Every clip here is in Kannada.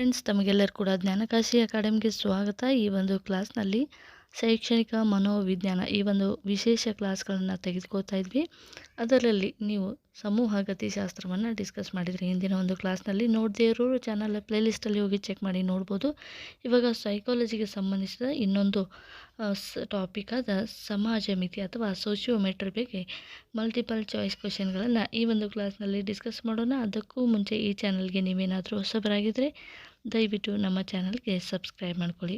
ಫ್ರೆಂಡ್ಸ್ ತಮಗೆಲ್ಲರೂ ಕೂಡ ಜ್ಞಾನಕಾಶಿ ಅಕಾಡೆಮಿಗೆ ಸ್ವಾಗತ. ಈ ಒಂದು ಕ್ಲಾಸ್ನಲ್ಲಿ ಶೈಕ್ಷಣಿಕ ಮನೋವಿಜ್ಞಾನ ಈ ಒಂದು ವಿಶೇಷ ಕ್ಲಾಸ್ಗಳನ್ನು ತೆಗೆದುಕೋತಾ ಇದ್ವಿ. ಅದರಲ್ಲಿ ನೀವು ಸಮೂಹ ಗತಿಶಾಸ್ತ್ರವನ್ನು ಡಿಸ್ಕಸ್ ಮಾಡಿದ್ರಿ. ಹಿಂದಿನ ಒಂದು ಕ್ಲಾಸ್ನಲ್ಲಿ ನೋಡದೇ ಇರೋರು ಚಾನಲ್ ಪ್ಲೇಲಿಸ್ಟಲ್ಲಿ ಹೋಗಿ ಚೆಕ್ ಮಾಡಿ ನೋಡ್ಬೋದು. ಇವಾಗ ಸೈಕಾಲಜಿಗೆ ಸಂಬಂಧಿಸಿದ ಇನ್ನೊಂದು ಟಾಪಿಕ್ ಆದ ಸಮಾಜ ಮಿತಿ ಅಥವಾ ಸೋಶಿಯೋಮೆಟ್ರಿ ಬಗ್ಗೆ ಮಲ್ಟಿಪಲ್ ಚಾಯ್ಸ್ ಕ್ವಶನ್ಗಳನ್ನು ಈ ಒಂದು ಕ್ಲಾಸ್ನಲ್ಲಿ ಡಿಸ್ಕಸ್ ಮಾಡೋಣ. ಅದಕ್ಕೂ ಮುಂಚೆ ಈ ಚಾನಲ್ಗೆ ನೀವೇನಾದರೂ ಹೊಸಬರಾಗಿದ್ದರೆ ದಯವಿಟ್ಟು ನಮ್ಮ ಚಾನಲ್ಗೆ ಸಬ್ಸ್ಕ್ರೈಬ್ ಮಾಡ್ಕೊಳ್ಳಿ.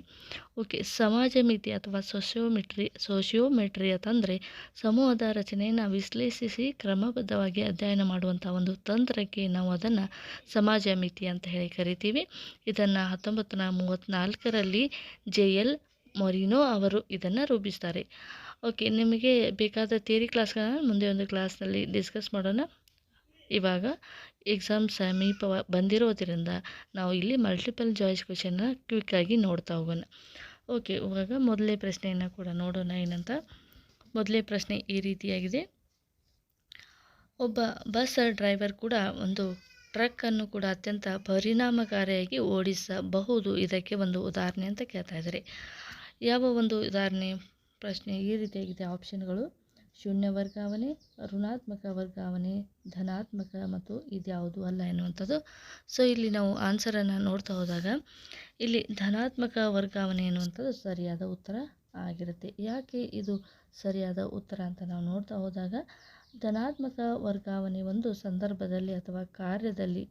ಓಕೆ, ಸಮಾಜ ಮಿತಿ ಅಥವಾ ಸೋಷಿಯೋಮೆಟ್ರಿ ಸೋಷಿಯೋಮೆಟ್ರಿ ಅಂತಂದರೆ ಸಮೂಹದ ರಚನೆಯನ್ನು ವಿಶ್ಲೇಷಿಸಿ ಕ್ರಮಬದ್ಧವಾಗಿ ಅಧ್ಯಯನ ಮಾಡುವಂಥ ಒಂದು ತಂತ್ರಕ್ಕೆ ನಾವು ಅದನ್ನು ಸಮಾಜ ಮಿತಿ ಅಂತ ಹೇಳಿ ಕರಿತೀವಿ. ಇದನ್ನು ಹತ್ತೊಂಬತ್ತು ನೂರ ಮೂವತ್ತ್ನಾಲ್ಕರಲ್ಲಿ ಜೆ ಎಲ್ ಮೊರಿನೋ ಅವರು ಇದನ್ನು ರೂಪಿಸ್ತಾರೆ. ಓಕೆ, ನಿಮಗೆ ಬೇಕಾದ ಥಿಯರಿ ಕ್ಲಾಸ್ಗಳನ್ನು ಮುಂದೆ ಒಂದು ಕ್ಲಾಸ್ನಲ್ಲಿ ಡಿಸ್ಕಸ್ ಮಾಡೋಣ. ಇವಾಗ ಎಕ್ಸಾಮ್ ಸಮೀಪ ಬಂದಿರೋದರಿಂದ ನಾವು ಇಲ್ಲಿ ಮಲ್ಟಿಪಲ್ ಚಾಯ್ಸ್ ಕ್ವೆಶನ್ನ ಕ್ವಿಕ್ಕಾಗಿ ನೋಡ್ತಾ ಹೋಗೋಣ. ಓಕೆ ಇವಾಗ ಮೊದಲೇ ಪ್ರಶ್ನೆಯನ್ನು ಕೂಡ ನೋಡೋಣ. ಏನಂತ? ಮೊದಲೇ ಪ್ರಶ್ನೆ ಈ ರೀತಿಯಾಗಿದೆ. ಒಬ್ಬ ಬಸ್ ಡ್ರೈವರ್ ಕೂಡ ಒಂದು ಟ್ರಕ್ಕನ್ನು ಕೂಡ ಅತ್ಯಂತ ಪರಿಣಾಮಕಾರಿಯಾಗಿ ಓಡಿಸಬಹುದು. ಇದಕ್ಕೆ ಒಂದು ಉದಾಹರಣೆ ಅಂತ ಕೇಳ್ತಾ ಇದ್ದಾರೆ. ಯಾವ ಒಂದು ಉದಾಹರಣೆ ಪ್ರಶ್ನೆ ಈ ರೀತಿಯಾಗಿದೆ. ಆಪ್ಷನ್ಗಳು ಶೂನ್ಯ ವರ್ಗಾವಣೆ, ಋಣಾತ್ಮಕ ವರ್ಗಾವಣೆ, ಧನಾತ್ಮಕ ಮತ್ತು ಇದ್ಯಾವುದು ಅಲ್ಲ ಎನ್ನುವಂಥದ್ದು. ಸೊ ಇಲ್ಲಿ ನಾವು ಆನ್ಸರನ್ನು ನೋಡ್ತಾ ಹೋದಾಗ, ಇಲ್ಲಿ ಧನಾತ್ಮಕ ವರ್ಗಾವಣೆ ಎನ್ನುವಂಥದ್ದು ಸರಿಯಾದ ಉತ್ತರ ಆಗಿರುತ್ತೆ. ಯಾಕೆ ಇದು ಸರಿಯಾದ ಉತ್ತರ ಅಂತ ನಾವು ನೋಡ್ತಾ ಹೋದಾಗ, ಧನಾತ್ಮಕ ವರ್ಗಾವಣೆ ಒಂದು ಸಂದರ್ಭದಲ್ಲಿ ಅಥವಾ ಕಾರ್ಯದಲ್ಲಿ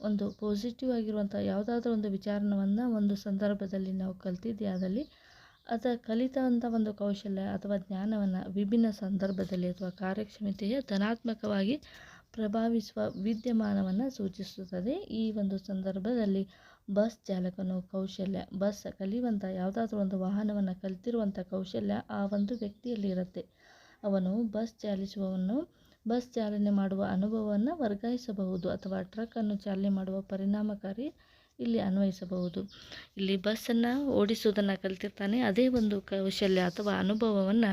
ಒಂದು ಪಾಸಿಟಿವ್ ಆಗಿರುವಂಥ ಯಾವುದಾದ್ರೂ ಒಂದು ವಿಚಾರವನ್ನು ಒಂದು ಸಂದರ್ಭದಲ್ಲಿ ನಾವು ಕಲ್ತಿದ್ದೇ ಆದಲ್ಲಿ ಅದ ಕಲಿತಂಥ ಒಂದು ಕೌಶಲ್ಯ ಅಥವಾ ಜ್ಞಾನವನ್ನು ವಿಭಿನ್ನ ಸಂದರ್ಭದಲ್ಲಿ ಅಥವಾ ಕಾರ್ಯಕ್ಷಮತೆಯ ಧನಾತ್ಮಕವಾಗಿ ಪ್ರಭಾವಿಸುವ ವಿದ್ಯಮಾನವನ್ನು ಸೂಚಿಸುತ್ತದೆ. ಈ ಒಂದು ಸಂದರ್ಭದಲ್ಲಿ ಬಸ್ ಚಾಲಕನು ಕೌಶಲ್ಯ, ಬಸ್ ಕಲಿಯುವಂಥ ಯಾವುದಾದ್ರೂ ಒಂದು ವಾಹನವನ್ನು ಕಲಿತಿರುವಂಥ ಕೌಶಲ್ಯ ಆ ಒಂದು ವ್ಯಕ್ತಿಯಲ್ಲಿ ಇರುತ್ತೆ. ಅವನು ಬಸ್ ಚಾಲಿಸುವವನು, ಬಸ್ ಚಾಲನೆ ಮಾಡುವ ಅನುಭವವನ್ನು ವರ್ಗಾಯಿಸಬಹುದು ಅಥವಾ ಟ್ರಕ್ಕನ್ನು ಚಾಲನೆ ಮಾಡುವ ಪರಿಣಾಮಕಾರಿ ಇಲ್ಲಿ ಅನ್ವಯಿಸಬಹುದು. ಇಲ್ಲಿ ಬಸ್ಸನ್ನು ಓಡಿಸುವುದನ್ನು ಕಲಿತಿರ್ತಾನೆ. ಅದೇ ಒಂದು ಕೌಶಲ್ಯ ಅಥವಾ ಅನುಭವವನ್ನು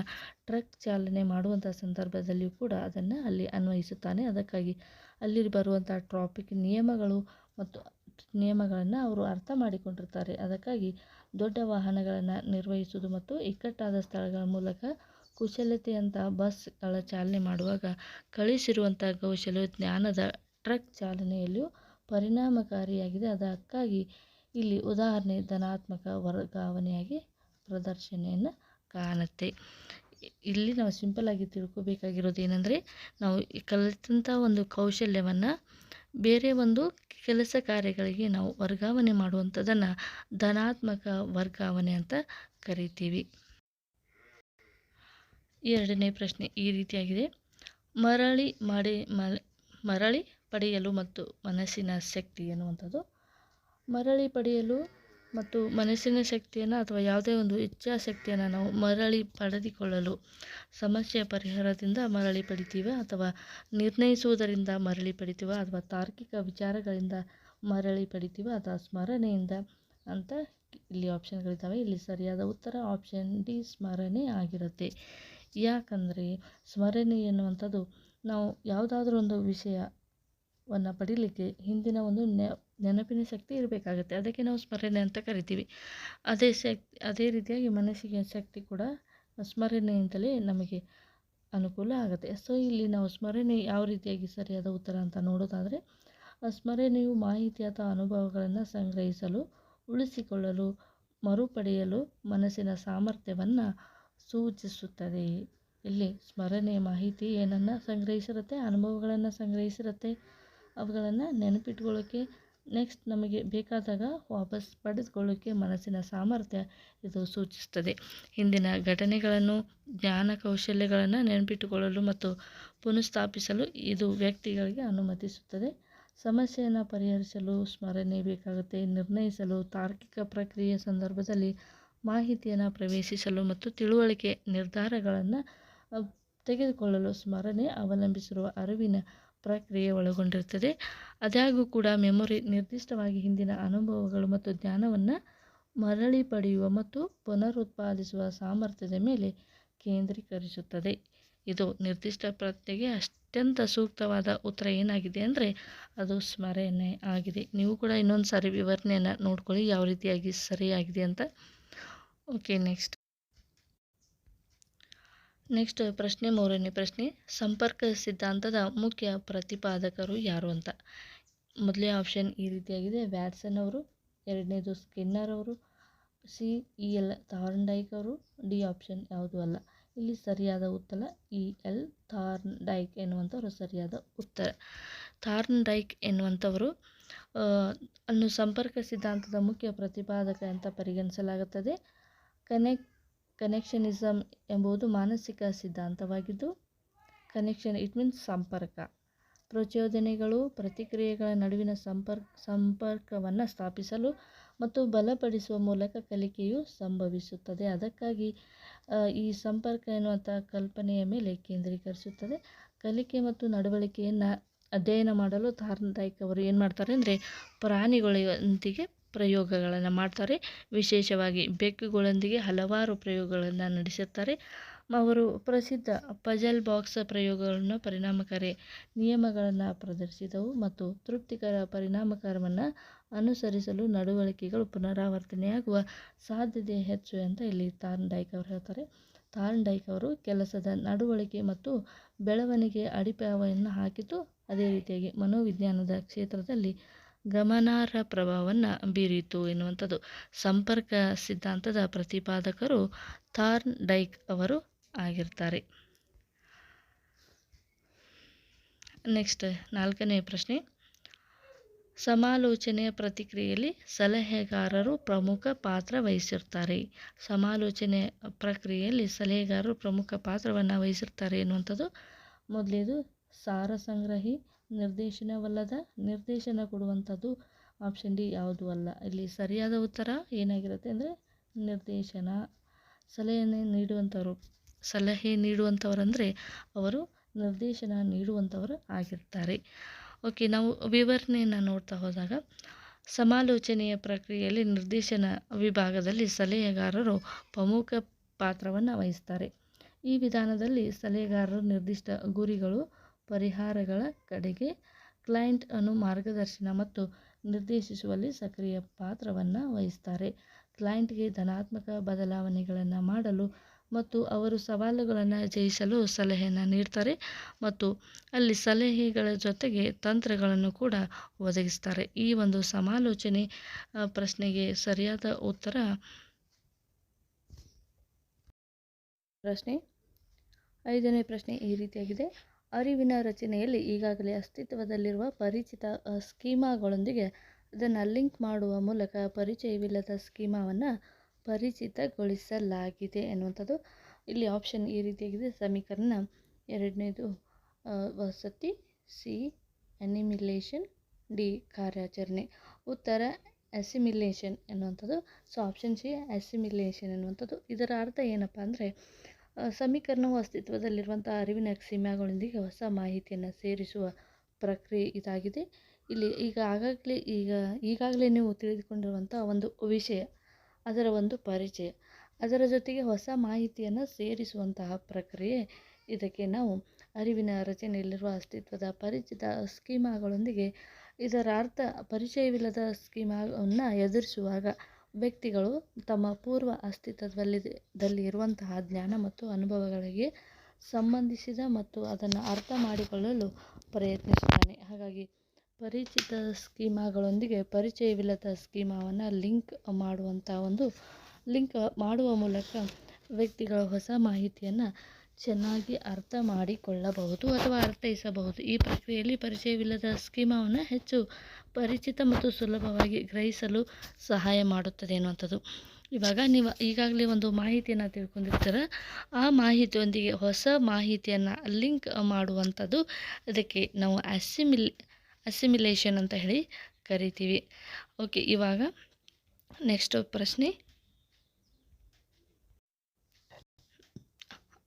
ಟ್ರಕ್ ಚಾಲನೆ ಮಾಡುವಂಥ ಸಂದರ್ಭದಲ್ಲಿಯೂ ಕೂಡ ಅದನ್ನು ಅಲ್ಲಿ ಅನ್ವಯಿಸುತ್ತಾನೆ. ಅದಕ್ಕಾಗಿ ಅಲ್ಲಿ ಬರುವಂಥ ಟ್ರಾಫಿಕ್ ನಿಯಮಗಳು ಮತ್ತು ನಿಯಮಗಳನ್ನು ಅವರು ಅರ್ಥ ಮಾಡಿಕೊಂಡಿರ್ತಾರೆ. ಅದಕ್ಕಾಗಿ ದೊಡ್ಡ ವಾಹನಗಳನ್ನು ನಿರ್ವಹಿಸುವುದು ಮತ್ತು ಇಕ್ಕಟ್ಟಾದ ಸ್ಥಳಗಳ ಮೂಲಕ ಕುಶಲತೆಯಂಥ ಬಸ್ಗಳ ಚಾಲನೆ ಮಾಡುವಾಗ ಕಳಿಸಿರುವಂಥ ಕೌಶಲ್ಯ ಜ್ಞಾನದ ಟ್ರಕ್ ಚಾಲನೆಯಲ್ಲಿಯೂ ಪರಿಣಾಮಕಾರಿಯಾಗಿದೆ. ಅದಕ್ಕಾಗಿ ಇಲ್ಲಿ ಉದಾಹರಣೆ ಧನಾತ್ಮಕ ವರ್ಗಾವಣೆಯಾಗಿ ಪ್ರದರ್ಶನೆಯನ್ನು ಕಾಣುತ್ತೆ. ಇಲ್ಲಿ ನಾವು ಸಿಂಪಲ್ಲಾಗಿ ತಿಳ್ಕೊಬೇಕಾಗಿರೋದು ಏನಂದರೆ, ನಾವು ಕಲಿತಂಥ ಒಂದು ಕೌಶಲ್ಯವನ್ನು ಬೇರೆ ಒಂದು ಕೆಲಸ ಕಾರ್ಯಗಳಿಗೆ ನಾವು ವರ್ಗಾವಣೆ ಮಾಡುವಂಥದ್ದನ್ನು ಧನಾತ್ಮಕ ವರ್ಗಾವಣೆ ಅಂತ ಕರಿತೀವಿ. ಎರಡನೇ ಪ್ರಶ್ನೆ ಈ ರೀತಿಯಾಗಿದೆ. ಮರಳಿ ಮಡೆ ಮರಳಿ ಪಡೆಯಲು ಮತ್ತು ಮನಸ್ಸಿನ ಶಕ್ತಿ ಎನ್ನುವಂಥದ್ದು. ಮರಳಿ ಪಡೆಯಲು ಮತ್ತು ಮನಸ್ಸಿನ ಶಕ್ತಿಯನ್ನು ಅಥವಾ ಯಾವುದೇ ಒಂದು ಇಚ್ಛಾಶಕ್ತಿಯನ್ನು ನಾವು ಮರಳಿ ಪಡೆದುಕೊಳ್ಳಲು ಸಮಸ್ಯೆ ಪರಿಹಾರದಿಂದ ಮರಳಿ ಪಡಿತೀವ ಅಥವಾ ನಿರ್ಣಯಿಸುವುದರಿಂದ ಮರಳಿ ಪಡಿತೀವ ಅಥವಾ ತಾರ್ಕಿಕ ವಿಚಾರಗಳಿಂದ ಮರಳಿ ಪಡಿತೀವ ಅಥವಾ ಸ್ಮರಣೆಯಿಂದ ಅಂತ ಇಲ್ಲಿ ಆಪ್ಷನ್ಗಳಿದ್ದಾವೆ. ಇಲ್ಲಿ ಸರಿಯಾದ ಉತ್ತರ ಆಪ್ಷನ್ ಡಿ, ಸ್ಮರಣೆ ಆಗಿರುತ್ತೆ. ಯಾಕಂದರೆ ಸ್ಮರಣೆ ಎನ್ನುವಂಥದ್ದು ನಾವು ಯಾವುದಾದ್ರೂ ಒಂದು ವಿಷಯವನ್ನು ಪಡೀಲಿಕ್ಕೆ ಹಿಂದಿನ ಒಂದು ನೆನಪಿನ ಶಕ್ತಿ ಇರಬೇಕಾಗುತ್ತೆ. ಅದಕ್ಕೆ ನಾವು ಸ್ಮರಣೆ ಅಂತ ಕರಿತೀವಿ. ಅದೇ ಶಕ್ತಿ ಅದೇ ರೀತಿಯಾಗಿ ಮನಸ್ಸಿಗೆ ಶಕ್ತಿ ಕೂಡ ಸ್ಮರಣೆಯಿಂದಲೇ ನಮಗೆ ಅನುಕೂಲ ಆಗುತ್ತೆ. ಸೊ ಇಲ್ಲಿ ನಾವು ಸ್ಮರಣೆ ಯಾವ ರೀತಿಯಾಗಿ ಸರಿಯಾದ ಉತ್ತರ ಅಂತ ನೋಡೋದಾದರೆ ಸ್ಮರಣೆಯು ಮಾಹಿತಿ ಅಥವಾ ಅನುಭವಗಳನ್ನು ಸಂಗ್ರಹಿಸಲು, ಉಳಿಸಿಕೊಳ್ಳಲು, ಮರುಪಡೆಯಲು ಮನಸ್ಸಿನ ಸಾಮರ್ಥ್ಯವನ್ನು ಸೂಚಿಸುತ್ತದೆ. ಇಲ್ಲಿ ಸ್ಮರಣೆ ಮಾಹಿತಿ ಏನನ್ನು ಸಂಗ್ರಹಿಸಿರುತ್ತೆ, ಅನುಭವಗಳನ್ನು ಸಂಗ್ರಹಿಸಿರುತ್ತೆ ಅವುಗಳನ್ನು ನೆನಪಿಟ್ಕೊಳ್ಳೋಕ್ಕೆ ನೆಕ್ಸ್ಟ್ ನಮಗೆ ಬೇಕಾದಾಗ ವಾಪಸ್ ಪಡೆದುಕೊಳ್ಳೋಕ್ಕೆ ಮನಸ್ಸಿನ ಸಾಮರ್ಥ್ಯ ಇದು ಸೂಚಿಸ್ತದೆ. ಹಿಂದಿನ ಘಟನೆಗಳನ್ನು, ಜ್ಞಾನ ಕೌಶಲ್ಯಗಳನ್ನು ನೆನಪಿಟ್ಟುಕೊಳ್ಳಲು ಮತ್ತು ಪುನಃಸ್ಥಾಪಿಸಲು ಇದು ವ್ಯಕ್ತಿಗಳಿಗೆ ಅನುಮತಿಸುತ್ತದೆ. ಸಮಸ್ಯೆಯನ್ನು ಪರಿಹರಿಸಲು, ಸ್ಮರಣೆ ಬೇಕಾಗುತ್ತೆ, ನಿರ್ಣಯಿಸಲು, ತಾರ್ಕಿಕ ಪ್ರಕ್ರಿಯೆ ಸಂದರ್ಭದಲ್ಲಿ ಮಾಹಿತಿಯನ್ನು ಪ್ರವೇಶಿಸಲು ಮತ್ತು ತಿಳುವಳಿಕೆ ನಿರ್ಧಾರಗಳನ್ನು ತೆಗೆದುಕೊಳ್ಳಲು ಸ್ಮರಣೆ ಅವಲಂಬಿಸಿರುವ ಅರಿವಿನ ಪ್ರಕ್ರಿಯೆ ಒಳಗೊಂಡಿರುತ್ತದೆ ಆದಾಗ್ಯೂ ಕೂಡ ಮೆಮೊರಿ ನಿರ್ದಿಷ್ಟವಾಗಿ ಹಿಂದಿನ ಅನುಭವಗಳು ಮತ್ತು ಜ್ಞಾನವನ್ನು ಮರಳಿ ಪಡೆಯುವ ಮತ್ತು ಪುನರುತ್ಪಾದಿಸುವ ಸಾಮರ್ಥ್ಯದ ಮೇಲೆ ಕೇಂದ್ರೀಕರಿಸುತ್ತದೆ. ಇದು ನಿರ್ದಿಷ್ಟ ಪ್ರಶ್ನೆಗೆ ಅತ್ಯಂತ ಸೂಕ್ತವಾದ ಉತ್ತರ ಏನಾಗಿದೆ ಅಂದರೆ ಅದು ಸ್ಮರಣೆ ಆಗಿದೆ. ನೀವು ಕೂಡ ಇನ್ನೊಂದು ಸಾರಿ ವಿವರಣೆಯನ್ನು ನೋಡ್ಕೊಳ್ಳಿ, ಯಾವ ರೀತಿಯಾಗಿ ಸರಿಯಾಗಿದೆ ಅಂತ. ಓಕೆ ನೆಕ್ಸ್ಟ್ ನೆಕ್ಸ್ಟ್ ಪ್ರಶ್ನೆ ಮೂರನೇ ಪ್ರಶ್ನೆ, ಸಂಪರ್ಕ ಸಿದ್ಧಾಂತದ ಮುಖ್ಯ ಪ್ರತಿಪಾದಕರು ಯಾರು ಅಂತ? ಮೊದಲೇ ಆಪ್ಷನ್ ಈ ರೀತಿಯಾಗಿದೆ. ವ್ಯಾಟ್ಸನ್ ಅವರು, ಎರಡನೇದು ಸ್ಕಿನ್ನರ್ ಅವರು, ಸಿ ಇ ಎಲ್ ಥಾರ್ನ್ಡೈಕ್ ಅವರು, ಡಿ ಆಪ್ಷನ್ ಯಾವುದೂ ಅಲ್ಲ. ಇಲ್ಲಿ ಸರಿಯಾದ ಉತ್ತರ ಇ ಎಲ್ ಥಾರ್ನ್ ಡೈಕ್ ಎನ್ನುವಂಥವರು ಸರಿಯಾದ ಉತ್ತರ. ಥಾರ್ನ್ ಡೈಕ್ ಎನ್ನುವಂಥವರು ಅನ್ನು ಸಂಪರ್ಕ ಸಿದ್ಧಾಂತದ ಮುಖ್ಯ ಪ್ರತಿಪಾದಕ ಅಂತ ಪರಿಗಣಿಸಲಾಗುತ್ತದೆ. ಕನೆಕ್ಟ್ ಕನೆಕ್ಷನಿಸಮ್ ಎಂಬುದು ಮಾನಸಿಕ ಸಿದ್ಧಾಂತವಾಗಿದ್ದು, ಕನೆಕ್ಷನ್ ಇಟ್ ಮೀನ್ಸ್ ಸಂಪರ್ಕ. ಪ್ರಚೋದನೆಗಳು ಪ್ರತಿಕ್ರಿಯೆಗಳ ನಡುವಿನ ಸಂಪರ್ಕ ಸಂಪರ್ಕವನ್ನು ಸ್ಥಾಪಿಸಲು ಮತ್ತು ಬಲಪಡಿಸುವ ಮೂಲಕ ಕಲಿಕೆಯು ಸಂಭವಿಸುತ್ತದೆ. ಅದಕ್ಕಾಗಿ ಈ ಸಂಪರ್ಕ ಎನ್ನುವಂಥ ಕಲ್ಪನೆಯ ಮೇಲೆ ಕೇಂದ್ರೀಕರಿಸುತ್ತದೆ. ಕಲಿಕೆ ಮತ್ತು ನಡವಳಿಕೆಯನ್ನು ಅಧ್ಯಯನ ಮಾಡಲು ಅವರು ಏನು ಮಾಡ್ತಾರೆ ಅಂದರೆ ಪ್ರಾಣಿಗಳೊಂದಿಗೆ ಪ್ರಯೋಗಗಳನ್ನು ಮಾಡ್ತಾರೆ. ವಿಶೇಷವಾಗಿ ಬೆಕ್ಕುಗಳೊಂದಿಗೆ ಹಲವಾರು ಪ್ರಯೋಗಗಳನ್ನು ನಡೆಸುತ್ತಾರೆ. ಅವರು ಪ್ರಸಿದ್ಧ ಪಜಲ್ ಬಾಕ್ಸ್ ಪ್ರಯೋಗಗಳನ್ನು ಪರಿಣಾಮಕಾರಿ ನಿಯಮಗಳನ್ನು ಪ್ರದರ್ಶಿಸಿದವು ಮತ್ತು ತೃಪ್ತಿಕರ ಪರಿಣಾಮಕಾರವನ್ನು ಅನುಸರಿಸಲು ನಡವಳಿಕೆಗಳು ಪುನರಾವರ್ತನೆಯಾಗುವ ಸಾಧ್ಯತೆ ಹೆಚ್ಚು ಅಂತ ಇಲ್ಲಿ ಥಾರ್ನ್ಡೈಕ್ ಅವರು ಹೇಳ್ತಾರೆ. ತಾರ್ನ್ಡೈಕ್ ಅವರು ಕೆಲಸದ ನಡವಳಿಕೆ ಮತ್ತು ಬೆಳವಣಿಗೆ ಅಡಿಪಾಯವನ್ನು ಹಾಕಿತು ಅದೇ ರೀತಿಯಾಗಿ ಮನೋವಿಜ್ಞಾನದ ಕ್ಷೇತ್ರದಲ್ಲಿ ಗಮನಾರ್ಹ ಪ್ರಭಾವವನ್ನು ಬೀರಿತು ಎನ್ನುವಂಥದ್ದು. ಸಂಪರ್ಕ ಸಿದ್ಧಾಂತದ ಪ್ರತಿಪಾದಕರು ಥಾರ್ನ್ ಡೈಕ್ ಅವರು ಆಗಿರ್ತಾರೆ. ನೆಕ್ಸ್ಟ್ ನಾಲ್ಕನೇ ಪ್ರಶ್ನೆ. ಸಮಾಲೋಚನೆಯ ಪ್ರತಿಕ್ರಿಯೆಯಲ್ಲಿ ಸಲಹೆಗಾರರು ಪ್ರಮುಖ ಪಾತ್ರ ವಹಿಸಿರ್ತಾರೆ. ಸಮಾಲೋಚನೆ ಪ್ರಕ್ರಿಯೆಯಲ್ಲಿ ಸಲಹೆಗಾರರು ಪ್ರಮುಖ ಪಾತ್ರವನ್ನು ವಹಿಸಿರ್ತಾರೆ ಎನ್ನುವಂಥದ್ದು. ಮೊದಲೇದು ಸಾರ ಸಂಗ್ರಹಿ ನಿರ್ದೇಶನವಲ್ಲದ ನಿರ್ದೇಶನ ಕೊಡುವಂಥದ್ದು ಆಪ್ಷನ್ ಡಿ ಯಾವುದು ಅಲ್ಲ. ಇಲ್ಲಿ ಸರಿಯಾದ ಉತ್ತರ ಏನಾಗಿರುತ್ತೆ ಅಂದರೆ ನಿರ್ದೇಶನ. ಸಲಹೆಯನ್ನು ನೀಡುವಂಥವರು, ಸಲಹೆ ನೀಡುವಂಥವರಂದರೆ ಅವರು ನಿರ್ದೇಶನ ನೀಡುವಂಥವರು ಆಗಿರ್ತಾರೆ. ಓಕೆ ನಾವು ವಿವರಣೆಯನ್ನು ನೋಡ್ತಾ ಹೋದಾಗ, ಸಮಾಲೋಚನೆಯ ಪ್ರಕ್ರಿಯೆಯಲ್ಲಿ ನಿರ್ದೇಶನ ವಿಭಾಗದಲ್ಲಿ ಸಲಹೆಗಾರರು ಪ್ರಮುಖ ಪಾತ್ರವನ್ನು ವಹಿಸ್ತಾರೆ. ಈ ವಿಧಾನದಲ್ಲಿ ಸಲಹೆಗಾರರು ನಿರ್ದಿಷ್ಟ ಗುರಿಗಳು ಪರಿಹಾರಗಳ ಕಡೆಗೆ ಕ್ಲೈಂಟ್ ಅನ್ನು ಮಾರ್ಗದರ್ಶನ ಮತ್ತು ನಿರ್ದೇಶಿಸುವಲ್ಲಿ ಸಕ್ರಿಯ ಪಾತ್ರವನ್ನು ವಹಿಸ್ತಾರೆ. ಕ್ಲೈಂಟ್ಗೆ ಧನಾತ್ಮಕ ಬದಲಾವಣೆಗಳನ್ನು ಮಾಡಲು ಮತ್ತು ಅವರು ಸವಾಲುಗಳನ್ನು ಜಯಿಸಲು ಸಲಹೆಯನ್ನು ನೀಡ್ತಾರೆ ಮತ್ತು ಅಲ್ಲಿ ಸಲಹೆಗಳ ಜೊತೆಗೆ ತಂತ್ರಗಳನ್ನು ಕೂಡ ಒದಗಿಸ್ತಾರೆ. ಈ ಒಂದು ಸಮಾಲೋಚನೆ ಪ್ರಶ್ನೆಗೆ ಸರಿಯಾದ ಉತ್ತರ ಪ್ರಶ್ನೆ. ಐದನೇ ಪ್ರಶ್ನೆ ಈ ರೀತಿಯಾಗಿದೆ. ಅರಿವಿನ ರಚನೆಯಲ್ಲಿ ಈಗಾಗಲೇ ಅಸ್ತಿತ್ವದಲ್ಲಿರುವ ಪರಿಚಿತ ಸ್ಕೀಮಾಗಳೊಂದಿಗೆ ಅದನ್ನು ಲಿಂಕ್ ಮಾಡುವ ಮೂಲಕ ಪರಿಚಯವಿಲ್ಲದ ಸ್ಕೀಮಾವನ್ನು ಪರಿಚಿತಗೊಳಿಸಲಾಗಿದೆ ಎನ್ನುವಂಥದ್ದು. ಇಲ್ಲಿ ಆಪ್ಷನ್ ಈ ರೀತಿಯಾಗಿದೆ. ಸಮೀಕರಣ ಎರಡನೇದು ವಸತಿ, ಸಿ, ಅನಿಮಿಲೇಷನ್, ಡಿ, ಕಾರ್ಯಾಚರಣೆ. ಉತ್ತರ, ಅಸಿಮಿಲೇಷನ್ ಎನ್ನುವಂಥದ್ದು. ಸೊ, ಆಪ್ಷನ್ ಸಿ, ಅಸಿಮಿಲೇಷನ್ ಎನ್ನುವಂಥದ್ದು. ಇದರ ಅರ್ಥ ಏನಪ್ಪ ಅಂದರೆ ಸಮೀಕರಣವು ಅಸ್ತಿತ್ವದಲ್ಲಿರುವಂಥ ಅರಿವಿನ ಸೀಮಾಗಳೊಂದಿಗೆ ಹೊಸ ಮಾಹಿತಿಯನ್ನು ಸೇರಿಸುವ ಪ್ರಕ್ರಿಯೆ ಇದಾಗಿದೆ. ಇಲ್ಲಿ ಈಗ ಆಗಾಗಲೇ, ಈಗ ಈಗಾಗಲೇ ನೀವು ತಿಳಿದುಕೊಂಡಿರುವಂಥ ಒಂದು ವಿಷಯ, ಅದರ ಒಂದು ಪರಿಚಯ. ಅದರ ಜೊತೆಗೆ ಹೊಸ ಮಾಹಿತಿಯನ್ನು ಸೇರಿಸುವಂತಹ ಪ್ರಕ್ರಿಯೆ. ಇದಕ್ಕೆ ನಾವು ಅರಿವಿನ ರಚನೆಯಲ್ಲಿರುವ ಅಸ್ತಿತ್ವದ ಪರಿಚಿತ ಸ್ಕೀಮಾಗಳೊಂದಿಗೆ ಇದರ ಅರ್ಥ ಪರಿಚಯವಿಲ್ಲದ ಸ್ಕೀಮಾವನ್ನು ಎದುರಿಸುವಾಗ ವ್ಯಕ್ತಿಗಳು ತಮ್ಮ ಪೂರ್ವ ಅಸ್ತಿತ್ವದಲ್ಲಿ ದಲ್ಲಿ ಇರುವಂತಹ ಜ್ಞಾನ ಮತ್ತು ಅನುಭವಗಳಿಗೆ ಸಂಬಂಧಿಸಿದ ಮತ್ತು ಅದನ್ನು ಅರ್ಥ ಮಾಡಿಕೊಳ್ಳಲು ಪ್ರಯತ್ನಿಸುತ್ತಾನೆ. ಹಾಗಾಗಿ ಪರಿಚಿತ ಸ್ಕೀಮಾಗಳೊಂದಿಗೆ ಪರಿಚಯವಿಲ್ಲದ ಸ್ಕೀಮಾವನ್ನು ಲಿಂಕ್ ಮಾಡುವಂಥ ಒಂದು, ಲಿಂಕ್ ಮಾಡುವ ಮೂಲಕ ವ್ಯಕ್ತಿಗಳ ಹೊಸ ಮಾಹಿತಿಯನ್ನು ಚೆನ್ನಾಗಿ ಅರ್ಥ ಮಾಡಿಕೊಳ್ಳಬಹುದು ಅಥವಾ ಅರ್ಥೈಸಬಹುದು. ಈ ಪ್ರಕ್ರಿಯೆಯಲ್ಲಿ ಪರಿಚಯವಿಲ್ಲದ ಸ್ಕೀಮಾವನ್ನು ಹೆಚ್ಚು ಪರಿಚಿತ ಮತ್ತು ಸುಲಭವಾಗಿ ಗ್ರಹಿಸಲು ಸಹಾಯ ಮಾಡುತ್ತದೆ ಅನ್ನುವಂಥದ್ದು ಇವಾಗ ನೀವು ಈಗಾಗಲೇ ಒಂದು ಮಾಹಿತಿಯನ್ನು ತಿಳ್ಕೊಂಡಿರ್ತಾರೆ ಆ ಮಾಹಿತಿಯೊಂದಿಗೆ ಹೊಸ ಮಾಹಿತಿಯನ್ನು ಲಿಂಕ್ ಮಾಡುವಂಥದ್ದು ಅದಕ್ಕೆ ನಾವು ಅಸಿಮಿಲ್, ಅಸಿಮಿಲೇಷನ್ ಅಂತ ಹೇಳಿ ಕರಿತೀವಿ. ಓಕೆ, ಇವಾಗ ನೆಕ್ಸ್ಟ್ ಪ್ರಶ್ನೆ.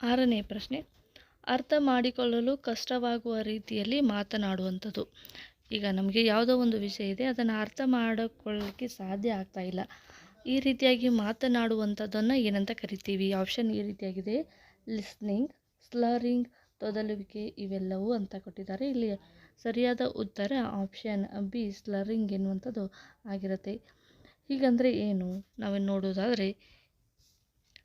ಆರನೇ ಪ್ರಶ್ನೆ, ಅರ್ಥ ಮಾಡಿಕೊಳ್ಳಲು ಕಷ್ಟವಾಗುವ ರೀತಿಯಲ್ಲಿ ಮಾತನಾಡುವಂಥದ್ದು. ಈಗ ನಮಗೆ ಯಾವುದೋ ಒಂದು ವಿಷಯ ಇದೆ, ಅದನ್ನು ಅರ್ಥ ಮಾಡಿಕೊಳ್ಳೋಕ್ಕೆ ಸಾಧ್ಯ ಆಗ್ತಾ ಇಲ್ಲ. ಈ ರೀತಿಯಾಗಿ ಮಾತನಾಡುವಂಥದ್ದನ್ನು ಏನಂತ ಕರಿತೀವಿ? ಆಪ್ಷನ್ ಈ ರೀತಿಯಾಗಿದೆ. ಲಿಸ್ನಿಂಗ್, ಸ್ಲರಿಂಗ್, ತೊದಲುವಿಕೆ ಇವೆಲ್ಲವೂ ಅಂತ ಕೊಟ್ಟಿದ್ದಾರೆ. ಇಲ್ಲಿ ಸರಿಯಾದ ಉತ್ತರ ಆಪ್ಷನ್ ಬಿ, ಸ್ಲರಿಂಗ್ ಎನ್ನುವಂಥದ್ದು ಆಗಿರುತ್ತೆ. ಹೀಗಂದರೆ ಏನು? ನಾವೇನು ನೋಡೋದಾದರೆ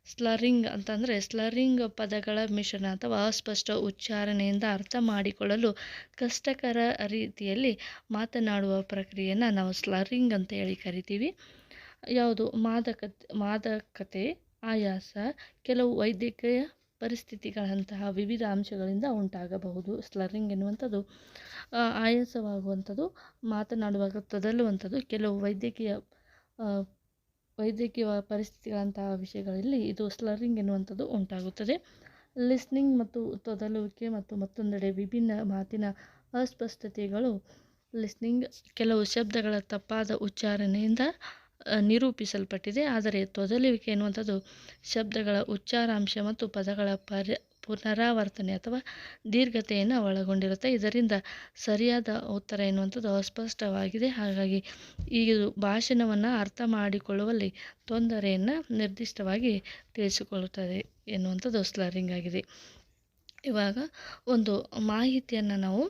ಸ್ಲರಿಂಗ್ ಅಂತಂದರೆ ಸ್ಲರಿಂಗ್ ಪದಗಳ ಮಿಶ್ರಣ ಅಥವಾ ಅಸ್ಪಷ್ಟ ಉಚ್ಚಾರಣೆಯಿಂದ ಅರ್ಥ ಮಾಡಿಕೊಳ್ಳಲು ಕಷ್ಟಕರ ರೀತಿಯಲ್ಲಿ ಮಾತನಾಡುವ ಪ್ರಕ್ರಿಯೆಯನ್ನು ನಾವು ಸ್ಲರಿಂಗ್ ಅಂತ ಹೇಳಿ ಕರಿತೀವಿ. ಯಾವುದು? ಮಾದಕ ಮಾದಕತೆ, ಆಯಾಸ, ಕೆಲವು ವೈದ್ಯಕೀಯ ಪರಿಸ್ಥಿತಿಗಳಂತಹ ವಿವಿಧ ಅಂಶಗಳಿಂದ ಉಂಟಾಗಬಹುದು ಸ್ಲರಿಂಗ್ ಎನ್ನುವಂಥದ್ದು. ಆಯಾಸವಾಗುವಂಥದ್ದು, ಮಾತನಾಡುವಾಗ ತೊದಲುವಂಥದ್ದು, ಕೆಲವು ವೈದ್ಯಕೀಯ ವೈದ್ಯಕೀಯ ಪರಿಸ್ಥಿತಿಗಳಂತಹ ವಿಷಯಗಳಲ್ಲಿ ಇದು ಸ್ಲರಿಂಗ್ ಎನ್ನುವಂಥದ್ದು ಉಂಟಾಗುತ್ತದೆ. ಲಿಸ್ನಿಂಗ್ ಮತ್ತು ತೊದಲುವಿಕೆ ಮತ್ತು ಮತ್ತೊಂದೆಡೆ ವಿಭಿನ್ನ ಮಾತಿನ ಅಸ್ಪಷ್ಟತೆಗಳು. ಲಿಸ್ನಿಂಗ್ ಕೆಲವು ಶಬ್ದಗಳ ತಪ್ಪಾದ ಉಚ್ಚಾರಣೆಯಿಂದ ನಿರೂಪಿಸಲ್ಪಟ್ಟಿದೆ. ಆದರೆ ತೊದಲುವಿಕೆ ಎನ್ನುವಂಥದ್ದು ಶಬ್ದಗಳ ಉಚ್ಚಾರಾಂಶ ಮತ್ತು ಪದಗಳ ಪರ್ಯ ಪುನರಾವರ್ತನೆ ಅಥವಾ ದೀರ್ಘತೆಯನ್ನು ಒಳಗೊಂಡಿರುತ್ತೆ. ಇದರಿಂದ ಸರಿಯಾದ ಉತ್ತರ ಎನ್ನುವಂಥದ್ದು ಅಸ್ಪಷ್ಟವಾಗಿದೆ. ಹಾಗಾಗಿ ಈ ಭಾಷಣವನ್ನು ಅರ್ಥ ಮಾಡಿಕೊಳ್ಳುವಲ್ಲಿ ತೊಂದರೆಯನ್ನು ನಿರ್ದಿಷ್ಟವಾಗಿ ತಿಳಿಸಿಕೊಳ್ಳುತ್ತದೆ ಎನ್ನುವಂಥದ್ದು ಸ್ಲರಿಂಗ್ ಆಗಿದೆ. ಇವಾಗ ಒಂದು ಮಾಹಿತಿಯನ್ನು ನಾವು,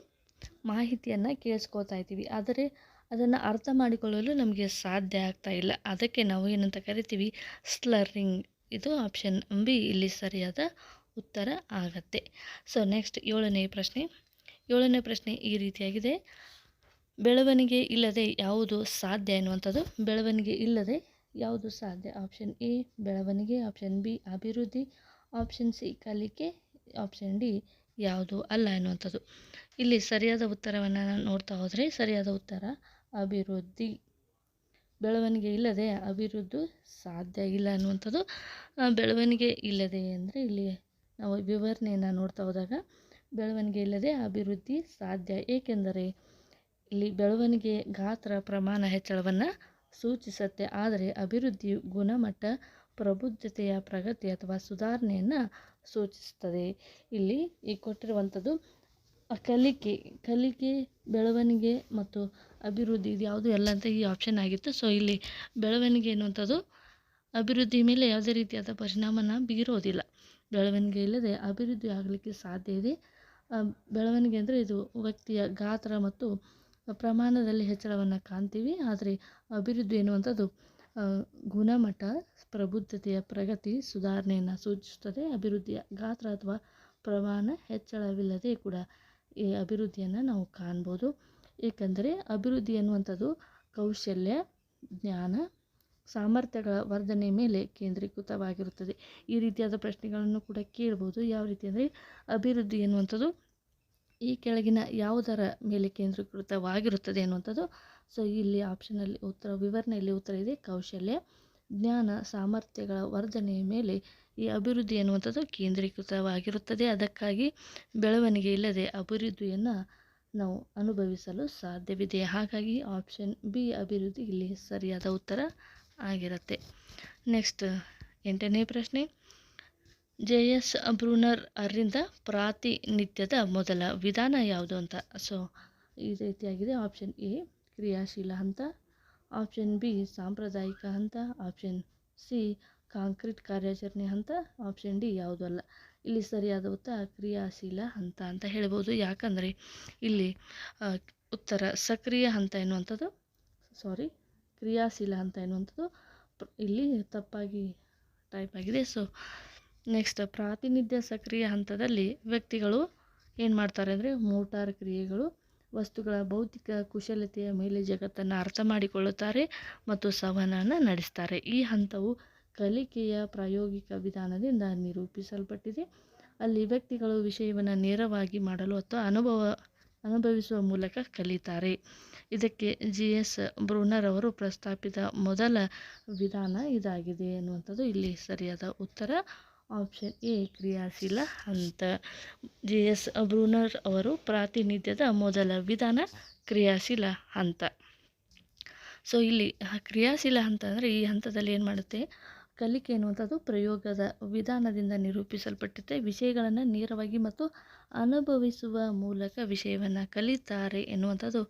ಮಾಹಿತಿಯನ್ನು ಕೇಳಿಸ್ಕೊಳ್ತಾ ಇದ್ದೀವಿ. ಆದರೆ ಅದನ್ನು ಅರ್ಥ ಮಾಡಿಕೊಳ್ಳಲು ನಮಗೆ ಸಾಧ್ಯ ಆಗ್ತಾ ಇಲ್ಲ. ಅದಕ್ಕೆ ನಾವು ಏನಂತ ಕರಿತೀವಿ? ಸ್ಲರಿಂಗ್ ಇದು ಆಪ್ಷನ್ ಬಿ ಇಲ್ಲಿ ಸರಿಯಾದ ಉತ್ತರ ಆಗತ್ತೆ. ಸೊ ನೆಕ್ಸ್ಟ್ ಏಳನೇ ಪ್ರಶ್ನೆ. ಏಳನೇ ಪ್ರಶ್ನೆ ಈ ರೀತಿಯಾಗಿದೆ. ಬೆಳವಣಿಗೆ ಇಲ್ಲದೆ ಯಾವುದು ಸಾಧ್ಯ ಎನ್ನುವಂಥದ್ದು. ಬೆಳವಣಿಗೆ ಇಲ್ಲದೆ ಯಾವುದು ಸಾಧ್ಯ? ಆಪ್ಷನ್ ಎ ಬೆಳವಣಿಗೆ. ಆಪ್ಷನ್ ಬಿ ಅಭಿವೃದ್ಧಿ. ಆಪ್ಷನ್ ಸಿ ಕಲಿಕೆ. ಆಪ್ಷನ್ ಡಿ ಯಾವುದು ಅಲ್ಲ ಎನ್ನುವಂಥದ್ದು. ಇಲ್ಲಿ ಸರಿಯಾದ ಉತ್ತರವನ್ನು ನೋಡ್ತಾ ಹೋದರೆ ಸರಿಯಾದ ಉತ್ತರ, ಅಭಿವೃದ್ಧಿ. ಬೆಳವಣಿಗೆ ಇಲ್ಲದೆ ಅಭಿವೃದ್ಧಿ ಸಾಧ್ಯ ಇಲ್ಲ ಅನ್ನುವಂಥದ್ದು ಬೆಳವಣಿಗೆ ಇಲ್ಲದೆ ಅಂದರೆ ಇಲ್ಲಿ ನಾವು ವಿವರಣೆಯನ್ನು ನೋಡ್ತಾ ಹೋದಾಗ ಬೆಳವಣಿಗೆ ಇಲ್ಲದೆ ಅಭಿವೃದ್ಧಿ ಸಾಧ್ಯ, ಏಕೆಂದರೆ ಇಲ್ಲಿ ಬೆಳವಣಿಗೆ ಗಾತ್ರ ಪ್ರಮಾಣ ಹೆಚ್ಚಳವನ್ನು ಸೂಚಿಸುತ್ತೆ. ಆದರೆ ಅಭಿವೃದ್ಧಿ ಗುಣಮಟ್ಟ, ಪ್ರಬುದ್ಧತೆಯ ಪ್ರಗತಿ ಅಥವಾ ಸುಧಾರಣೆಯನ್ನು ಸೂಚಿಸುತ್ತದೆ. ಇಲ್ಲಿ ಈ ಕೊಟ್ಟಿರುವಂಥದ್ದು ಕಲಿಕೆ ಕಲಿಕೆ, ಬೆಳವಣಿಗೆ ಮತ್ತು ಅಭಿವೃದ್ಧಿ ಇದು ಯಾವುದು ಎಲ್ಲ ಅಂತ ಈ ಆಪ್ಷನ್ ಆಗಿತ್ತು. ಸೊ ಇಲ್ಲಿ ಬೆಳವಣಿಗೆ ಎನ್ನುವಂಥದ್ದು ಅಭಿವೃದ್ಧಿ ಮೇಲೆ ಯಾವುದೇ ರೀತಿಯಾದ ಪರಿಣಾಮನ ಬೀರೋದಿಲ್ಲ. ಬೆಳವಣಿಗೆ ಇಲ್ಲದೆ ಅಭಿವೃದ್ಧಿ ಆಗಲಿಕ್ಕೆ ಸಾಧ್ಯ ಇದೆ. ಬೆಳವಣಿಗೆ ಅಂದರೆ ಇದು ವ್ಯಕ್ತಿಯ ಗಾತ್ರ ಮತ್ತು ಪ್ರಮಾಣದಲ್ಲಿ ಹೆಚ್ಚಳವನ್ನು ಕಾಣ್ತೀವಿ. ಆದರೆ ಅಭಿವೃದ್ಧಿ ಎನ್ನುವಂಥದ್ದು ಗುಣಮಟ್ಟ, ಪ್ರಬುದ್ಧತೆಯ ಪ್ರಗತಿ, ಸುಧಾರಣೆಯನ್ನು ಸೂಚಿಸುತ್ತದೆ. ಅಭಿವೃದ್ಧಿಯ ಗಾತ್ರ ಅಥವಾ ಪ್ರಮಾಣ ಹೆಚ್ಚಳವಿಲ್ಲದೆ ಕೂಡ ಈ ಅಭಿವೃದ್ಧಿಯನ್ನು ನಾವು ಕಾಣ್ಬೋದು. ಏಕೆಂದರೆ ಅಭಿವೃದ್ಧಿ ಎನ್ನುವಂಥದ್ದು ಕೌಶಲ್ಯ, ಜ್ಞಾನ ಸಾಮರ್ಥ್ಯಗಳ ವರ್ಧನೆ ಮೇಲೆ ಕೇಂದ್ರೀಕೃತವಾಗಿರುತ್ತದೆ. ಈ ರೀತಿಯಾದ ಪ್ರಶ್ನೆಗಳನ್ನು ಕೂಡ ಕೇಳ್ಬೋದು. ಯಾವ ರೀತಿ ಅಂದರೆ ಅಭಿವೃದ್ಧಿ ಎನ್ನುವಂಥದ್ದು ಈ ಕೆಳಗಿನ ಯಾವುದರ ಮೇಲೆ ಕೇಂದ್ರೀಕೃತವಾಗಿರುತ್ತದೆ ಅನ್ನುವಂಥದ್ದು ಸೊ ಇಲ್ಲಿ ಆಪ್ಷನಲ್ಲಿ ಉತ್ತರ, ವಿವರಣೆಯಲ್ಲಿ ಉತ್ತರ ಇದೆ. ಕೌಶಲ್ಯ, ಜ್ಞಾನ, ಸಾಮರ್ಥ್ಯಗಳ ವರ್ಧನೆಯ ಮೇಲೆ ಈ ಅಭಿವೃದ್ಧಿ ಎನ್ನುವಂಥದ್ದು ಕೇಂದ್ರೀಕೃತವಾಗಿರುತ್ತದೆ. ಅದಕ್ಕಾಗಿ ಬೆಳವಣಿಗೆ ಇಲ್ಲದೆ ಅಭಿವೃದ್ಧಿಯನ್ನು ನಾವು ಅನುಭವಿಸಲು ಸಾಧ್ಯವಿದೆ. ಹಾಗಾಗಿ ಆಪ್ಷನ್ ಬಿ ಅಭಿವೃದ್ಧಿ. ಇಲ್ಲಿ ಸರಿಯಾದ ಉತ್ತರ ಆಗಿರುತ್ತೆ. ನೆಕ್ಸ್ಟ್ ಎಂಟನೇ ಪ್ರಶ್ನೆ. ಜೆ ಎಸ್ ಬ್ರೂನರ್ ಅವರಿಂದ ಪ್ರಾತಿನಿತ್ಯದ ಮೊದಲ ವಿಧಾನ ಯಾವುದು ಅಂತ? ಸೊ ಈ ರೀತಿಯಾಗಿದೆ. ಆಪ್ಷನ್ ಎ ಕ್ರಿಯಾಶೀಲ ಹಂತ. ಆಪ್ಷನ್ ಬಿ ಸಾಂಪ್ರದಾಯಿಕ ಹಂತ. ಆಪ್ಷನ್ ಸಿ ಕಾಂಕ್ರೀಟ್ ಕಾರ್ಯಾಚರಣೆ ಹಂತ. ಆಪ್ಷನ್ ಡಿ ಯಾವುದೂ ಅಲ್ಲ. ಇಲ್ಲಿ ಸರಿಯಾದ ಉತ್ತರ ಕ್ರಿಯಾಶೀಲ ಹಂತ ಅಂತ ಹೇಳ್ಬೋದು. ಯಾಕಂದರೆ ಇಲ್ಲಿ ಉತ್ತರ ಸಕ್ರಿಯ ಹಂತ ಎನ್ನುವಂಥದ್ದು. ಸಾರಿ ಕ್ರಿಯಾಶೀಲ ಅಂತ ಎನ್ನುವಂಥದ್ದು ಇಲ್ಲಿ ತಪ್ಪಾಗಿ ಟೈಪ್ ಆಗಿದೆ. ಸೊ ನೆಕ್ಸ್ಟ್ ಪ್ರಾತಿನಿಧ್ಯ ಸಕ್ರಿಯ ಹಂತದಲ್ಲಿ ವ್ಯಕ್ತಿಗಳು ಏನು ಮಾಡ್ತಾರೆ ಅಂದರೆ ಮೋಟಾರ್ ಕ್ರಿಯೆಗಳು, ವಸ್ತುಗಳ ಭೌತಿಕ ಕುಶಲತೆಯ ಮೇಲೆ ಜಗತ್ತನ್ನು ಅರ್ಥ ಮಾಡಿಕೊಳ್ಳುತ್ತಾರೆ ಮತ್ತು ಸಂವಹನ ನಡೆಸ್ತಾರೆ. ಈ ಹಂತವು ಕಲಿಕೆಯ ಪ್ರಾಯೋಗಿಕ ವಿಧಾನದಿಂದ ನಿರೂಪಿಸಲ್ಪಟ್ಟಿದೆ. ಅಲ್ಲಿ ವ್ಯಕ್ತಿಗಳು ವಿಷಯವನ್ನು ನೇರವಾಗಿ ಮಾಡಲು ಅಥವಾ ಅನುಭವ, ಅನುಭವಿಸುವ ಮೂಲಕ ಕಲಿತಾರೆ. ಇದಕ್ಕೆ ಜಿ ಎಸ್ ಬ್ರೂನರ್ ಅವರು ಪ್ರಸ್ತಾಪಿತ ಮೊದಲ ವಿಧಾನ ಇದಾಗಿದೆ ಎನ್ನುವಂಥದ್ದು ಇಲ್ಲಿ ಸರಿಯಾದ ಉತ್ತರ. ಆಪ್ಷನ್ ಎ, ಕ್ರಿಯಾಶೀಲ ಹಂತ. ಜಿ ಎಸ್ ಬ್ರೂನರ್ ಅವರು ಪ್ರಾತಿನಿಧ್ಯದ ಮೊದಲ ವಿಧಾನ ಕ್ರಿಯಾಶೀಲ ಹಂತ. ಸೊ ಇಲ್ಲಿ ಕ್ರಿಯಾಶೀಲ ಹಂತ ಅಂದರೆ ಈ ಹಂತದಲ್ಲಿ ಏನು ಮಾಡುತ್ತೆ? ಕಲಿಕೆ ಎನ್ನುವಂಥದ್ದು ಪ್ರಯೋಗದ ವಿಧಾನದಿಂದ ನಿರೂಪಿಸಲ್ಪಟ್ಟಿದೆ. ವಿಷಯಗಳನ್ನು ನೇರವಾಗಿ ಮತ್ತು ಅನುಭವಿಸುವ ಮೂಲಕ ವಿಷಯವನ್ನು ಕಲಿತಾರೆ ಎನ್ನುವಂಥದ್ದು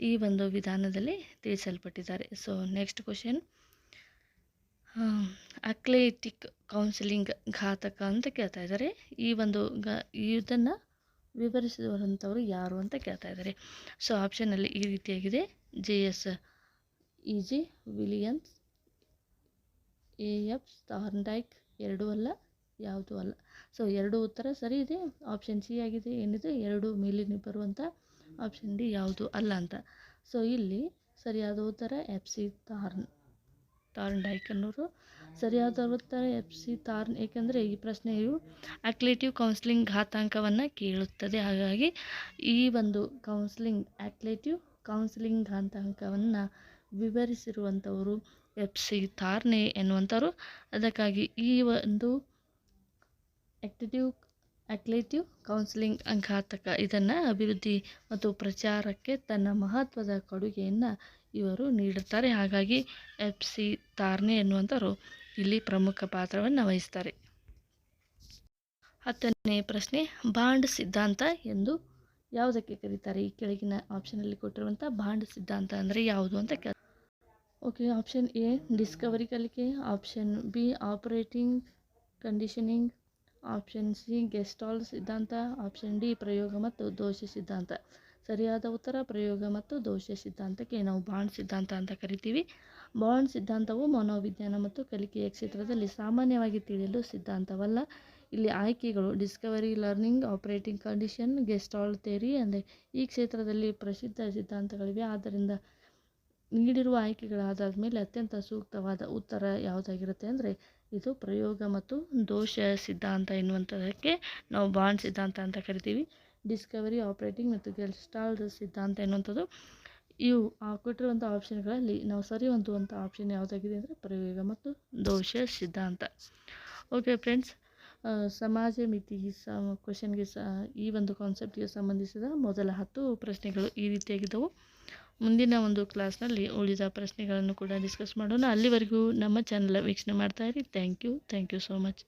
ಈ ಒಂದು ವಿಧಾನದಲ್ಲಿ ತಿಳಿಸಲ್ಪಟ್ಟಿದ್ದಾರೆ. So next question eclectic counselling ಘಾತಕ ಅಂತ ಕೇಳ್ತಾ ಇದ್ದಾರೆ. ಈ ಒಂದು ಗ, ಇದನ್ನು ಯಾರು ಅಂತ ಕೇಳ್ತಾ ಇದ್ದಾರೆ. ಸೊ ಆಪ್ಷನಲ್ಲಿ ಈ ರೀತಿಯಾಗಿದೆ. J S E G Williams A, F Thorndike ಎರಡೂ ಅಲ್ಲ, ಯಾವುದೂ ಅಲ್ಲ. ಸೊ ಎರಡು ಉತ್ತರ ಸರಿ ಇದೆ ಆಪ್ಷನ್ ಸಿ ಆಗಿದೆ, ಏನಿದೆ, ಎರಡು ಮೇಲಿನ ಬರುವಂಥ ಆಪ್ಷನ್ ಡಿ ಯಾವುದು ಅಲ್ಲ ಅಂತ. ಸೊ ಇಲ್ಲಿ ಸರಿಯಾದ ಉತ್ತರ ಎಫ್ ಸಿ ತಾರ್ನ್ ತಾರ್ನ್ ಅನ್ನೋರು. ಸರಿಯಾದ ಉತ್ತರ ಎಫ್ ಸಿ ತಾರ್ನ್ ಏಕೆಂದರೆ ಈ ಪ್ರಶ್ನೆಯು ಅಕ್ಲೇಟಿವ್ ಕೌನ್ಸಿಲಿಂಗ್ ಘಾತಾಂಕವನ್ನು ಕೇಳುತ್ತದೆ. ಹಾಗಾಗಿ ಈ ಒಂದು ಕೌನ್ಸಿಲಿಂಗ್ ಅಕ್ಲೇಟಿವ್ ಕೌನ್ಸಿಲಿಂಗ್ ಘಾತಾಂಕವನ್ನು ವಿವರಿಸಿರುವಂಥವರು ಎಫ್ ಸಿ ತಾರ್ನೆ ಎನ್ನುವಂಥವರು. ಅದಕ್ಕಾಗಿ ಈ ಒಂದು ಆಕ್ಟಿಟಿವ್ ಅಕ್ಲೇಟಿವ್ ಕೌನ್ಸಿಲಿಂಗ್ ಅಂಘಾತಕ ಇದನ್ನು ಅಭಿವೃದ್ಧಿ ಮತ್ತು ಪ್ರಚಾರಕ್ಕೆ ತನ್ನ ಮಹತ್ವದ ಕೊಡುಗೆಯನ್ನು ಇವರು ನೀಡುತ್ತಾರೆ ಹಾಗಾಗಿ ಎಫ್ ಸಿ ತಾರ್ನೆ ಎನ್ನುವಂಥವರು ಇಲ್ಲಿ ಪ್ರಮುಖ ಪಾತ್ರವನ್ನು ವಹಿಸ್ತಾರೆ. ಹತ್ತನೇ ಪ್ರಶ್ನೆ, ಬಾಂಡ್ ಸಿದ್ಧಾಂತ ಎಂದು ಯಾವುದಕ್ಕೆ ಕರೀತಾರೆ? ಈ ಕೆಳಗಿನ ಆಪ್ಷನಲ್ಲಿ ಕೊಟ್ಟಿರುವಂಥ ಬಾಂಡ್ ಸಿದ್ಧಾಂತ ಅಂದರೆ ಯಾವುದು ಅಂತ ಕೇಳ ಓಕೆ ಆಪ್ಷನ್ ಎ ಡಿಸ್ಕವರಿ ಕಲಿಕೆ option B operating conditioning option C gestalt ಸಿದ್ಧಾಂತ ಆಪ್ಷನ್ ಡಿ ಪ್ರಯೋಗ ಮತ್ತು ದೋಷ ಸಿದ್ಧಾಂತ ಸರಿಯಾದ ಉತ್ತರ ಪ್ರಯೋಗ ಮತ್ತು ದೋಷ ಸಿದ್ಧಾಂತಕ್ಕೆ ನಾವು ಬಾಂಡ್ ಸಿದ್ಧಾಂತ ಅಂತ ಕರಿತೀವಿ ಬಾಂಡ್ ಸಿದ್ಧಾಂತವು ಮನೋವಿಜ್ಞಾನ ಮತ್ತು ಕಲಿಕೆಯ ಕ್ಷೇತ್ರದಲ್ಲಿ ಸಾಮಾನ್ಯವಾಗಿ ತಿಳಿಯಲು ಸಿದ್ಧಾಂತವಲ್ಲ. ಇಲ್ಲಿ ಆಯ್ಕೆಗಳು discovery learning operating condition gestalt theory ಅಂದರೆ ಈ ಕ್ಷೇತ್ರದಲ್ಲಿ ಪ್ರಸಿದ್ಧ ಸಿದ್ಧಾಂತಗಳಿವೆ. ಆದ್ದರಿಂದ ನೀಡಿರುವ ಮೇಲೆ ಅತ್ಯಂತ ಸೂಕ್ತವಾದ ಉತ್ತರ ಯಾವುದಾಗಿರುತ್ತೆ ಅಂದರೆ, ಇದು ಪ್ರಯೋಗ ಮತ್ತು ದೋಷ ಸಿದ್ಧಾಂತ ಎನ್ನುವಂಥದ್ದಕ್ಕೆ ನಾವು ಬಾಂಡ್ ಸಿದ್ಧಾಂತ ಅಂತ ಕರಿತೀವಿ. ಡಿಸ್ಕವರಿ, ಆಪರೇಟಿಂಗ್ ಮತ್ತು ಗೆಲ್ಸ್ಟಾಲ್ ಸಿದ್ಧಾಂತ ಎನ್ನುವಂಥದ್ದು. ಇವು ಆ ಕೊಟ್ಟಿರುವಂಥ ಆಪ್ಷನ್ಗಳಲ್ಲಿ ನಾವು ಸರಿ ಹೊಂದುವಂಥ ಆಪ್ಷನ್ ಯಾವುದಾಗಿದೆ ಅಂದರೆ, ಪ್ರಯೋಗ ಮತ್ತು ದೋಷ ಸಿದ್ಧಾಂತ. ಓಕೆ ಫ್ರೆಂಡ್ಸ್ ಸಮಾಜ ಮಿತಿ ಸ ಕ್ವಶನ್ಗೆ ಸ, ಈ ಒಂದು ಕಾನ್ಸೆಪ್ಟಿಗೆ ಸಂಬಂಧಿಸಿದ ಮೊದಲ ಹತ್ತು ಪ್ರಶ್ನೆಗಳು ಈ ರೀತಿಯಾಗಿದ್ದವು. ಮುಂದಿನ ಒಂದು ಕ್ಲಾಸ್ನಲ್ಲಿ ಉಳಿದ ಪ್ರಶ್ನೆಗಳನ್ನು ಕೂಡ ಡಿಸ್ಕಸ್ ಮಾಡೋಣ. ಅಲ್ಲಿವರೆಗೂ ನಮ್ಮ ಚಾನಲ್ ವೀಕ್ಷಣೆ ಮಾಡ್ತಾಯಿರಿ thank you thank you so much